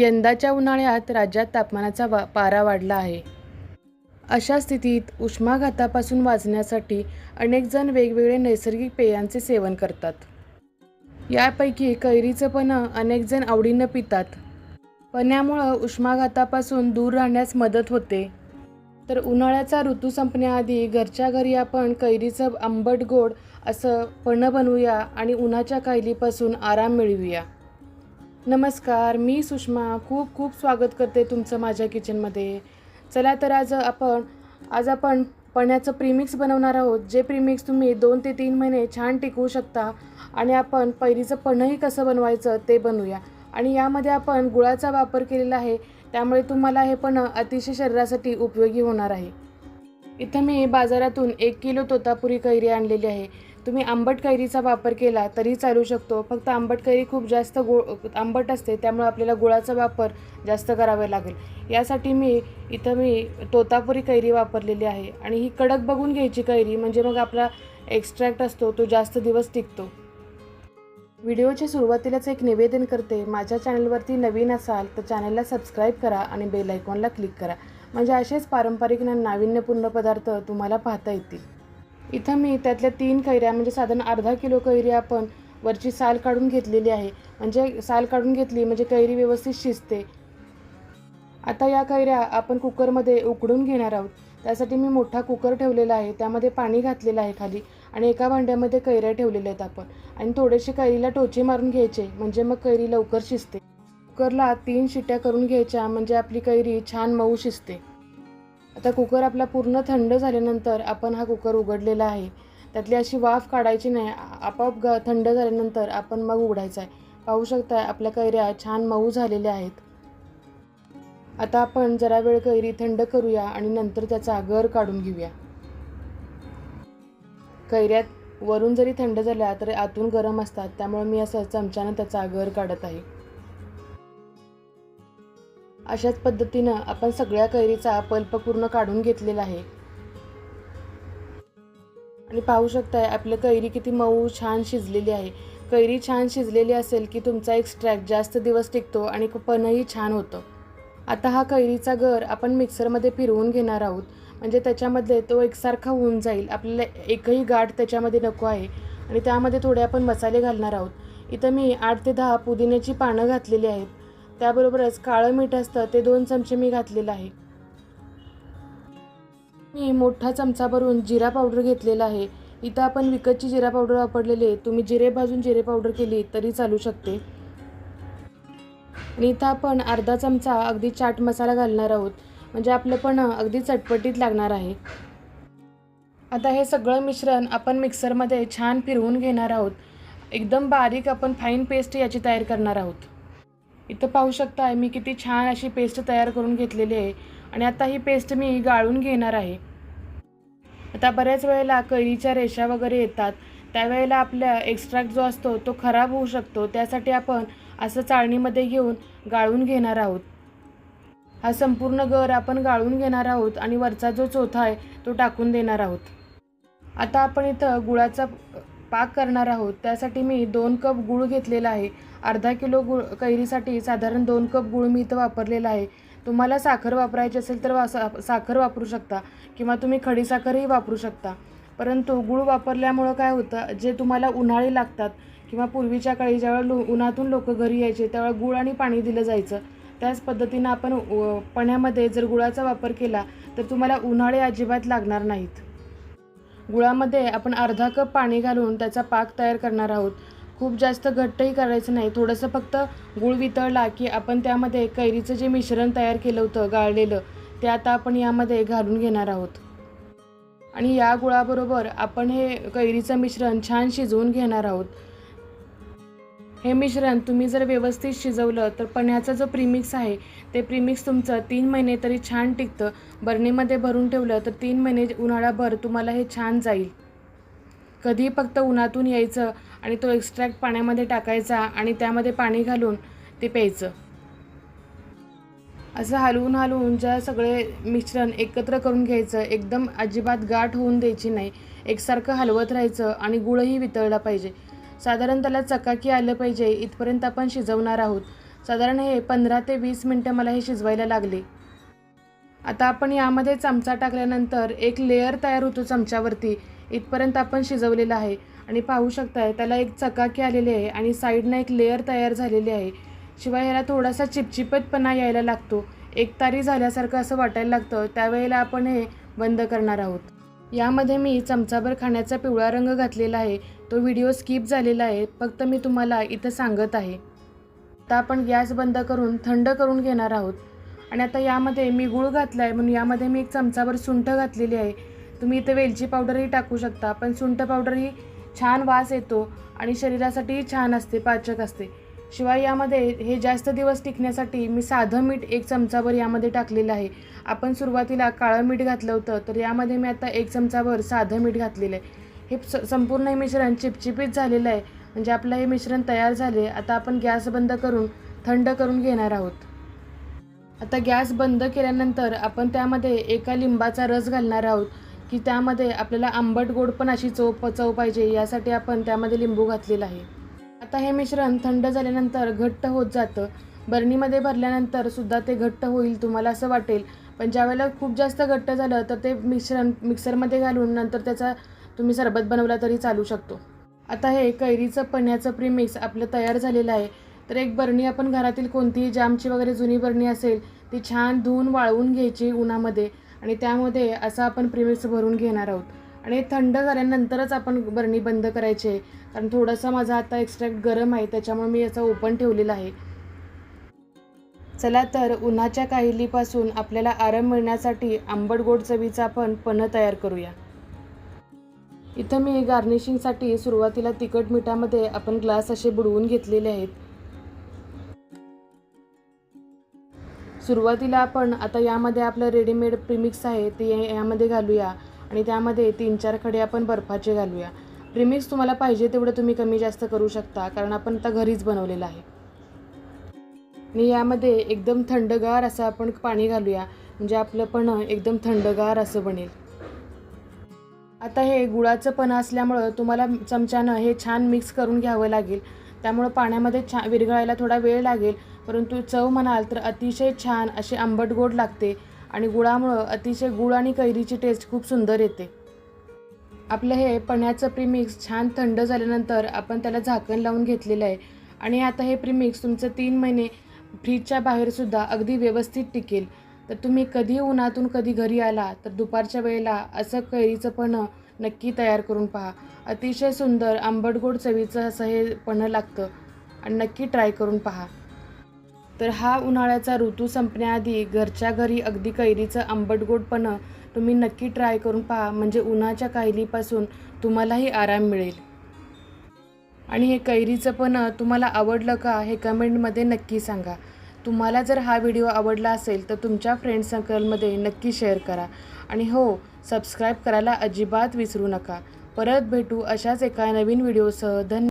यंदाच्या उन्हाळ्यात राज्यात तापमानाचा वा पारा वाढला आहे. अशा स्थितीत उष्माघातापासून वाचण्यासाठी अनेकजण वेगवेगळे नैसर्गिक पेयांचे सेवन करतात. यापैकी कैरीचं पण अनेकजण आवडीनं पितात. पण्यामुळं उष्माघातापासून दूर राहण्यास मदत होते. तर उन्हाळ्याचा ऋतू संपण्याआधी घरच्या घरी आपण कैरीचं आंबट गोड असं पणं बनवूया आणि उन्हाच्या कैलीपासून आराम मिळवूया. नमस्कार मी सुषमा. खूप खूप स्वागत करते तुमचं माझ्या किचनमध्ये. चला तर आज आपण आज आपण पण्याचं प्रीमिक्स बनवणार आहोत जे प्रीमिक्स तुम्ही दोन ते तीन महिने छान टिकवू शकता आणि आपण पहिलीचं पणही कसं बनवायचं ते बनवूया. आणि यामध्ये आपण गुळाचा वापर केलेला आहे त्यामुळे तुम्हाला हे पण अतिशय शरीरासाठी उपयोगी होणार आहे. इथं मी बाजारातून एक किलो तोतापुरी कैरी आणलेली आहे. तुम्ही आंबट कैरीचा वापर केला तरी चालू शकतो. फक्त आंबट कैरी खूप जास्त गो आंबट असते त्यामुळे आपल्याला गुळाचा वापर जास्त करावा लागेल. यासाठी मी इथं मी तोतापुरी कैरी वापरलेली आहे. आणि ही कडक बघून घ्यायची कैरी म्हणजे मग आपला एक्स्ट्रॅक्ट असतो तो जास्त दिवस टिकतो. व्हिडिओच्या सुरुवातीलाच एक निवेदन करते माझ्या चॅनलवरती नवीन असाल तर चॅनलला सबस्क्राईब करा आणि बेल आयकॉनला क्लिक करा. म्हणजे असेच पारंपरिक नाविन्यपूर्ण पदार्थ तुम्हाला पाहता येतील. इथं मी त्यातल्या तीन कैऱ्या म्हणजे साधारण अर्धा किलो कैरी आपण वरची साल काढून घेतलेली आहे. म्हणजे साल काढून घेतली म्हणजे कैरी व्यवस्थित शिजते. आता या कैऱ्या आपण कुकरमध्ये उकडून घेणार आहोत. त्यासाठी मी मोठा कुकर ठेवलेला आहे. त्यामध्ये पाणी घातलेलं आहे खाली आणि एका भांड्यामध्ये कैऱ्या ठेवलेल्या आहेत आपण. आणि थोडेसे कैरीला टोचे मारून घ्यायचे म्हणजे मग कैरी लवकर शिजते. कुकरला तीन शिट्या करून घ्यायच्या म्हणजे आपली कैरी छान मऊ शिजते. आता कुकर आपला पूर्ण थंड झाल्यानंतर आपण हा कुकर उघडलेला आहे. त्यातली अशी वाफ काढायची नाही. आपोआप ग थंड झाल्यानंतर आपण मग उघडायचा आहे. पाहू शकता आपल्या कैऱ्या छान मऊ झालेल्या आहेत. आता आपण जरा वेळ कैरी थंड करूया आणि नंतर त्याचा गर काढून घेऊया. कैऱ्यात वरून जरी थंड झाल्या तरी आतून गरम असतात. त्यामुळे मी असं चमच्यानं त्याचा गर काढत आहे. अशाच पद्धतीनं आपण सगळ्या कैरीचा पल्प पूर्ण काढून घेतलेला आहे. आणि पाहू शकताय आपलं कैरी किती मऊ छान शिजलेली आहे. कैरी छान शिजलेली असेल की तुमचा एक्स्ट्रॅक्ट जास्त दिवस टिकतो आणि पणही छान होतं. आता हा कैरीचा गर आपण मिक्सरमध्ये फिरवून घेणार आहोत. म्हणजे त्याच्यामध्ये तो एकसारखा होऊन जाईल. आपल्याला एकही गाठ त्याच्यामध्ये नको आहे. आणि त्यामध्ये थोडे आपण मसाले घालणार आहोत. इथं मी आठ ते दहा पुदिन्याची पानं घातलेली आहेत. त्याबरोबरच काळं मीठ असतं ते दोन चमचे मी घातलेलं आहे. मी मोठा चमचा भरून जिरा पावडर घेतलेला आहे. इथं आपण विकतची जिरा पावडर वापरलेली आहे. तुम्ही जिरे भाजून जिरे पावडर केली तरी चालू शकते. आणि इथं आपण अर्धा चमचा अगदी चाट मसाला घालणार आहोत. म्हणजे आपलं पण अगदी चटपटीत लागणार आहे. आता हे सगळं मिश्रण आपण मिक्सरमध्ये छान फिरवून घेणार आहोत. एकदम बारीक आपण फाईन पेस्ट याची तयार करणार आहोत. इथं पाहू शकता मी किती छान अशी पेस्ट तयार करून घेतलेली आहे. आणि आता ही पेस्ट मी गाळून घेणार आहे. आता बऱ्याच वेळेला कैरीच्या रेषा वगैरे येतात. त्यावेळेला आपल्या एक्स्ट्रॅक्ट जो असतो तो खराब होऊ शकतो. त्यासाठी आपण असं चाळणीमध्ये घेऊन गाळून घेणार आहोत. हा संपूर्ण गर आपण गाळून घेणार आहोत आणि वरचा जो चोथा आहे तो टाकून देणार आहोत. आता आपण इथं गुळाचा पाक करणार आहोत. त्यासाठी मी दोन कप गूळ घेतलेला आहे. अर्धा किलो गुळ कैरीसाठी साधारण दोन कप गूळ मी इथं वापरलेला आहे. तुम्हाला साखर वापरायची असेल तर वा साखर वापरू शकता किंवा तुम्ही खडीसाखरही वापरू शकता. परंतु गूळ वापरल्यामुळं काय होतं जे तुम्हाला उन्हाळी लागतात किंवा पूर्वीच्या काळी ज्यावेळेला लो उन्हातून लोक घरी यायचे त्यावेळेला गूळ आणि पाणी दिलं जायचं. त्याच पद्धतीनं आपण पण्यामध्ये जर गुळाचा वापर केला तर तुम्हाला उन्हाळे अजिबात लागणार नाहीत. गुळामध्ये आपण अर्धा कप पाणी घालून त्याचा पाक तयार करणार आहोत. खूप जास्त घट्टही करायचं नाही. थोडंसं फक्त गुळ वितळला की आपण त्यामध्ये कैरीचं जे मिश्रण तयार केलं होतं गाळलेलं ते आता आपण यामध्ये घालून घेणार आहोत. आणि या गुळाबरोबर आपण हे कैरीचं मिश्रण छान शिजवून घेणार आहोत. हे मिश्रण तुम्ही जर व्यवस्थित शिजवलं तर पण्याचा जो प्रीमिक्स आहे ते प्रीमिक्स तुमचं तीन महिने तरी छान टिकतं. बरणीमध्ये भरून ठेवलं तर तीन महिने उन्हाळाभर तुम्हाला हे छान जाईल. कधीही फक्त उन्हातून यायचं आणि तो एक्स्ट्रॅक्ट पाण्यामध्ये टाकायचा आणि त्यामध्ये पाणी घालून ते प्यायचं. असं हलवून हलवून ज्या सगळे मिश्रण एकत्र करून घ्यायचं एकदम अजिबात गाठ होऊन द्यायची नाही. एकसारखं हलवत राहायचं आणि गुळही वितळला पाहिजे. साधारण त्याला चकाकी आलं पाहिजे इथपर्यंत आपण शिजवणार आहोत. साधारण हे पंधरा ते वीस मिनटं मला हे शिजवायला लागले. आता आपण यामध्ये चमचा टाकल्यानंतर एक लेअर तयार होतो चमच्यावरती. इथपर्यंत आपण शिजवलेलं आहे. आणि पाहू शकताय त्याला एक चकाकी आलेली आहे आणि साईडनं एक लेअर तयार झालेली आहे. शिवाय ह्याला थोडासा चिपचिपतपणा यायला लागतो. एक तारी झाल्यासारखं असं वाटायला लागतं. त्यावेळेला आपण हे बंद करणार आहोत. यामध्ये मी चमचाभर खाण्याचा पिवळा रंग घातलेला आहे. तो व्हिडिओ स्किप झालेला आहे. फक्त मी तुम्हाला इथं सांगत आहे. आता आपण गॅस बंद करून थंड करून घेणार आहोत. आणि आता यामध्ये मी गूळ घातला आहे म्हणून यामध्ये मी एक चमचाभर सुंठ घातलेली आहे. तुम्ही इथं वेलची पावडरही टाकू शकता. पण सुंठ पावडर ही छान वास येतो आणि शरीरासाठीही छान असते पाचक असते. शिवाय यामध्ये हे जास्त दिवस टिकण्यासाठी मी साधं मीठ एक चमचाभर यामध्ये टाकलेलं आहे. आपण सुरुवातीला काळं मीठ घातलं होतं तर यामध्ये मी आता एक चमचाभर साधं मीठ घातलेलं आहे. हे स संपूर्ण हे मिश्रण चिपचिपीत झालेलं आहे. म्हणजे आपलं हे मिश्रण तयार झाले आता आपण गॅस बंद करून थंड करून घेणार आहोत. आता गॅस बंद केल्यानंतर आपण त्यामध्ये एका लिंबाचा रस घालणार आहोत की त्यामध्ये आपल्याला आंबट गोड पण अशी चव चव पाहिजे यासाठी आपण त्यामध्ये लिंबू घातलेला आहे. आता हे मिश्रण थंड झाल्यानंतर घट्ट होत जातं. बरणीमध्ये भरल्यानंतर सुद्धा ते घट्ट होईल तुम्हाला असं वाटेल. पण ज्यावेळेला खूप जास्त घट्ट झालं तर ते मिश्रण मिक्सरमध्ये घालून नंतर त्याचा तुम्ही सरबत बनवला तरी चालू शकतो. आता हे कैरीचं पण्याचं प्रीमिक्स आपलं तयार झालेलं आहे. तर एक बरणी आपण घरातील कोणतीही जामची वगैरे जुनी बरणी असेल ती छान धुवून वाळवून घ्यायची उन्हामध्ये. आणि त्यामध्ये असं आपण प्रीमिक्स भरून घेणार आहोत. आणि थंड झाल्यानंतरच आपण बरणी बंद करायची. आहे कारण थोडासा माझा आता एक्स्ट्रॅक्ट गरम आहे त्याच्यामुळे मी याचा ओपन ठेवलेला आहे. चला तर उन्हाच्या काहिलीपासून आपल्याला आराम मिळण्यासाठी आंबट गोड चवीचा आपण पन्ह तयार करूया. इथं मी गार्निशिंगसाठी सुरुवातीला तिखट मिठामध्ये आपण ग्लास असे बुडवून घेतलेले आहेत. सुरुवातीला आपण आता यामध्ये आपलं रेडीमेड प्रीमिक्स आहे ते यामध्ये घालूया. आणि त्यामध्ये तीन चार खडे आपण बर्फाचे घालूया. प्रिमिक्स तुम्हाला पाहिजे तेवढं तुम्ही कमी जास्त करू शकता कारण आपण आता घरीच बनवलेलं आहे. आणि यामध्ये एकदम थंडगार असं आपण पाणी घालूया म्हणजे आपलं पण एकदम थंडगार असं बनेल. आता हे गुळाचं पण असल्यामुळं तुम्हाला चमच्यानं हे छान मिक्स करून घ्यावं लागेल. त्यामुळं पाण्यामध्ये छा विरघळायला थोडा वेळ लागेल परंतु चव म्हणाल तर अतिशय छान अशी आंबट गोड लागते. आणि गुळामुळं अतिशय गुळ आणि कैरीची टेस्ट खूप सुंदर येते. आपलं हे पण्याचं प्रीमिक्स छान थंड झाल्यानंतर आपण त्याला झाकण लावून घेतलेलं आहे. आणि आता हे प्रीमिक्स तुमचं तीन महिने फ्रीजच्या बाहेरसुद्धा अगदी व्यवस्थित टिकेल. तर तुम्ही कधी उन्हातून कधी घरी आला तर दुपारच्या वेळेला असं कैरीचं पणं नक्की तयार करून पहा. अतिशय सुंदर आंबट गोड चवीचं असं हे पणं लागतं. आणि नक्की ट्राय करून पहा. तर हा उन्हाळ्याचा ऋतू संपण्याआधी घरच्या घरी अगदी कैरीचं आंबट गोड तुम्ही नक्की ट्राय करून पहा. म्हणजे उन्हाच्या काहिलीपासून तुम्हालाही आराम मिळेल. आणि हे कैरीचं पण तुम्हाला आवडलं का हे कमेंटमध्ये नक्की सांगा. तुम्हाला जर हा व्हिडिओ आवडला असेल तर तुमच्या फ्रेंड सर्कलमध्ये नक्की शेअर करा. आणि हो सबस्क्राईब करायला अजिबात विसरू नका. परत भेटू अशाच एका नवीन व्हिडिओसह. धन्य